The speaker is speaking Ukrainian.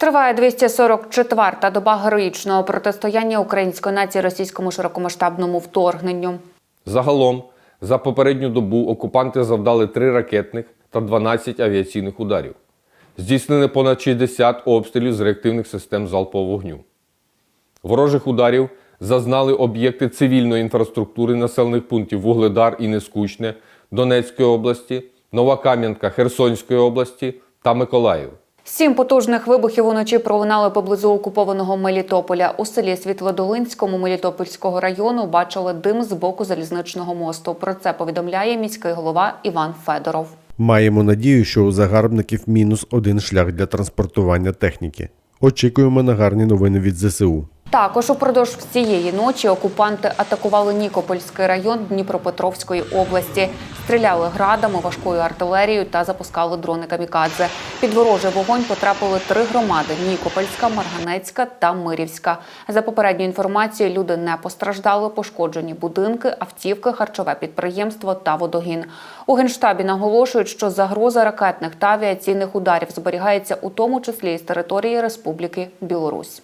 Триває 244-та доба героїчного протистояння української нації російському широкомасштабному вторгненню. Загалом, за попередню добу окупанти завдали 3 ракетних та 12 авіаційних ударів. Здійснили понад 60 обстрілів з реактивних систем залпового вогню. Ворожих ударів зазнали об'єкти цивільної інфраструктури населених пунктів Вугледар і Нескучне Донецької області, Нова Кам'янка Херсонської області та Миколаїв. Сім потужних вибухів уночі пролунали поблизу окупованого Мелітополя. У селі Світлодолинському Мелітопольського району бачили дим з боку залізничного мосту. Про це повідомляє міський голова Іван Федоров. Маємо надію, що у загарбників мінус один шлях для транспортування техніки. Очікуємо на гарні новини від ЗСУ. Також упродовж всієї ночі окупанти атакували Нікопольський район Дніпропетровської області, стріляли градами, важкою артилерією та запускали дрони камікадзе. Під ворожий вогонь потрапили три громади: Нікопольська, Марганецька та Мирівська. За попередньою інформацією, люди не постраждали, пошкоджені будинки, автівки, харчове підприємство та водогін. У генштабі наголошують, що загроза ракетних та авіаційних ударів зберігається у тому числі і з території Республіки Білорусь.